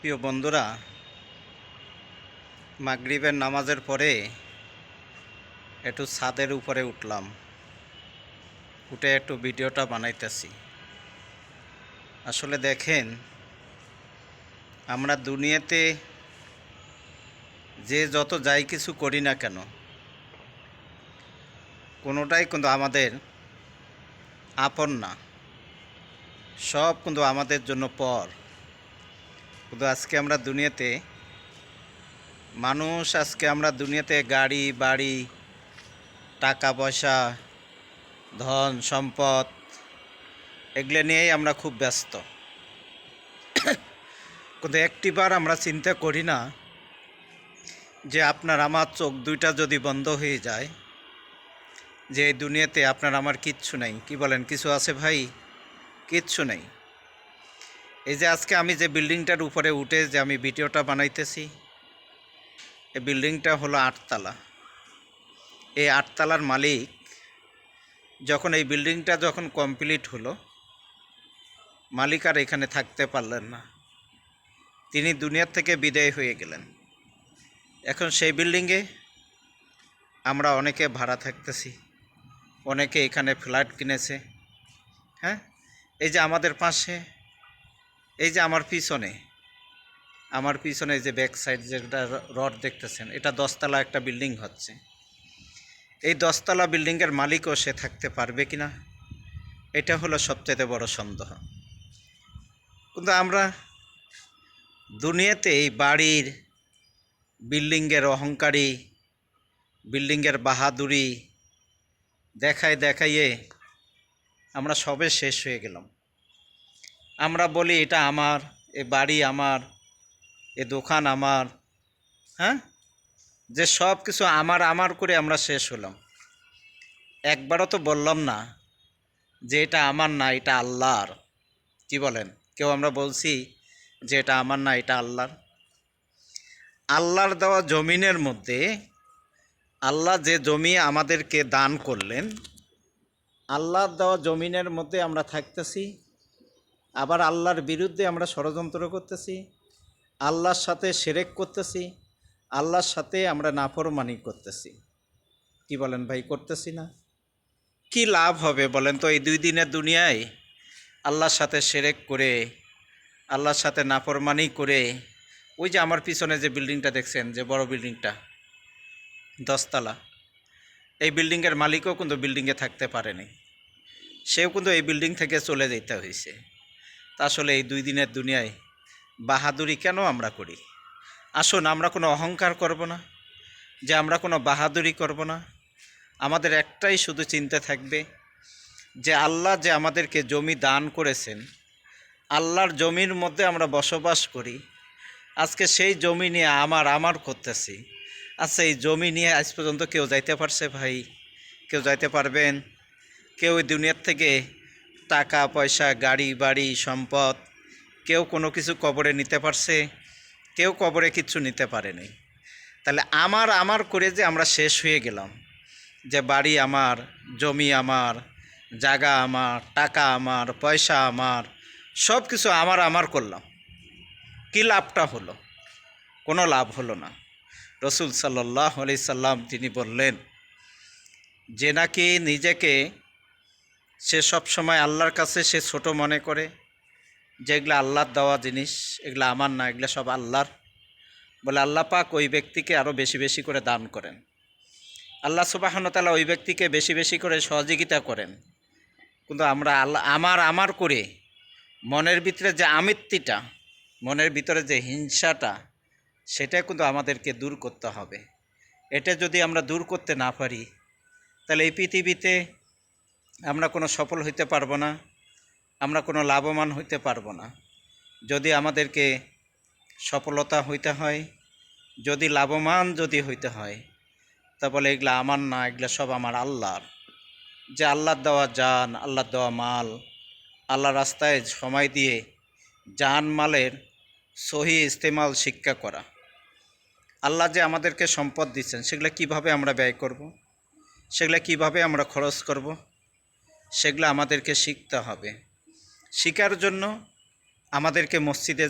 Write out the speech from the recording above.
প্রিয় বন্ধুরা, মাগরিবের নামাজের পরে একটু ছাদের উপরে উঠলাম। উঠে একটু ভিডিওটা বানাইতেছি। আসলে দেখেন, আমরা দুনিয়াতে যে যত যাই কিছু করি না কেন, কোনোটাই কিন্তু আমাদের আপন না। সব কিন্তু আমাদের জন্য পর। কিন্তু আজকে আমরা দুনিয়াতে, মানুষ আজকে আমরা দুনিয়াতে গাড়ি, বাড়ি টাকা পয়সা ধন, সম্পদ, এগুলো নিয়েই আমরা খুব ব্যস্ত। কিন্তু একটিবার আমরা চিন্তা করি না যে আপনার আমার চোখ দুইটা যদি বন্ধ হয়ে যায়, যে এই দুনিয়াতে আপনার আমার কিচ্ছু নেই। কি বলেন, কিছু আছে ভাই? কিচ্ছু নেই। এই যে আজকে আমি যে বিল্ডিংটার উপরে উঠে যে আমি ভিডিওটা বানাইতেছি, এই বিল্ডিংটা হলো আটতলা। এই আটতলার মালিক যখন এই বিল্ডিংটা যখন কমপ্লিট হলো, মালিক আর এখানে থাকতে পারলেন না। তিনি দুনিয়ার থেকে বিদায় হয়ে গেলেন। এখন সেই বিল্ডিংয়ে আমরা অনেকে ভাড়া থাকতেছি, অনেকে এখানে ফ্ল্যাট কিনেছে হ্যাঁ? এই যে আমাদের পাশে এই যে আমার পিছনে আমার পিছনে যে ব্যাক সাইড যেটা রড দেখতেছেন, এটা দশতলা একটা বিল্ডিং হচ্ছে। এই দশতলা বিল্ডিংয়ের মালিকও সে থাকতে পারবে কি না এটা হলো সবচেয়ে বড় সন্দেহ। কিন্তু আমরা দুনিয়াতে এই বাড়ির বিল্ডিংয়ের অহংকারী বিল্ডিংয়ের বাহাদুরি দেখায় দেখাইয়ে আমরা সবে শেষ হয়ে গেলাম। আমরা বলি এটা আমার, এ বাড়ি আমার, এ দোকান আমার হ্যাঁ? যে সব কিছু আমার আমার করে আমরা শেষ হলাম। একবারও তো বললাম না যে এটা আমার না, এটা আল্লাহর। কি বলেন? কেউ আমরা বলছি যে এটা আমার না, এটা আল্লাহর? আল্লাহর দেওয়া জমিনের মধ্যে আল্লাহ যে জমি আমাদেরকে দান করলেন, আল্লাহর দেওয়া জমিনের মধ্যে আমরা থাকতেছি আবার আল্লাহর বিরুদ্ধে আমরা ষড়যন্ত্র করতেছি, আল্লাহর সাথে সেরেক করতেছি, আল্লাহর সাথে আমরা নাফরমানি করতেছি। কি বলেন ভাই, করতেছি না? কি লাভ হবে বলেন তো এই দুই দিনের দুনিয়ায়? আল্লাহর সাথে সেরেক করে, আল্লাহর সাথে নাফরমানি করে, ওই যে আমার পিছনে যে বিল্ডিংটা দেখছেন, যে বড় বিল্ডিংটা, দশতলা, এই বিল্ডিংয়ের মালিকও কিন্তু বিল্ডিংয়ে থাকতে পারেনি। সেও কিন্তু এই বিল্ডিং থেকে চলে যেতে হয়েছে তা আসলে এই দুই দিনের দুনিয়ায় বাহাদুরি কেন আমরা করি? আসুন, আমরা কোনো অহংকার করব না, যে আমরা কোনো বাহাদুরি করব না। আমাদের একটাই শুধু চিন্তা থাকবে যে আল্লাহ যে আমাদেরকে জমি দান করেছেন, আল্লাহর জমির মধ্যে আমরা বসবাস করি, আজকে সেই জমি নিয়ে আমার আমার করতেছি আচ্ছা এই জমি নিয়ে আজ পর্যন্ত কেউ যাইতে পারছে ভাই? কেউ যাইতে পারবেন? কেউ এই দুনিয়ার থেকে টাকা, পয়সা, গাড়ি, বাড়ি, সম্পদ, কেউ কোনো কিছু কবরে নিতে পারছে, কেউ কবরে কিছু নিতে পারেনি। তাহলে আমার আমার করে যে আমরা শেষ হয়ে গেলাম, যে বাড়ি আমার, জমি আমার, জায়গা আমার, টাকা আমার, পয়সা আমার, সব কিছু আমার আমার করলাম। কী লাভটা হলো? কোনো লাভ হলো না। রসুল সাল্লাহ আলি সাল্লাম তিনি বললেন, যে নাকি নিজেকে সে সব সময় আল্লাহর কাছে সে ছোট মনে করে যেগুলো আল্লাহর দেওয়া জিনিস, এগুলো আমার না, এগুলো সব আল্লাহর। বলে আল্লাহ পাক ওই ব্যক্তিকে আরও বেশি বেশি করে দান করেন। আল্লাহ সুবাহনতালা ওই ব্যক্তিকে বেশি বেশি করে সহযোগিতা করেন। কিন্তু আমরা আল্লাহ, আমার আমার করে মনের ভিতরে যে আমিত্তিটা, মনের ভিতরে যে হিংসাটা, সেটা কিন্তু আমাদেরকে দূর করতে হবে। এটা যদি আমরা দূর করতে না পারি, তাহলে এই পৃথিবীতে আমরা কোনো সফল হইতে পারব না, আমরা কোনো লাভবান হইতে পারব না যদি আমাদেরকে সফলতা হইতে হয়, যদি লাভবান যদি হইতে হয়, তা বলে এগুলা আমার না, এগুলা সব আমার আল্লাহর যে আল্লাহর দেওয়া জান, আল্লাহর দেওয়া মাল আল্লাহ রাস্তায় সময় দিয়ে জান মালের সহি ইস্তেমাল শিক্ষা করা আল্লাহ যে আমাদেরকে সম্পদ দিচ্ছেন, সেগুলো কীভাবে আমরা ব্যয় করব। সেগুলো কীভাবে আমরা খরচ করব। সেগুলো আমাদেরকে শিখতে হবে। শিকার জন্য আমাদেরকে মসজিদে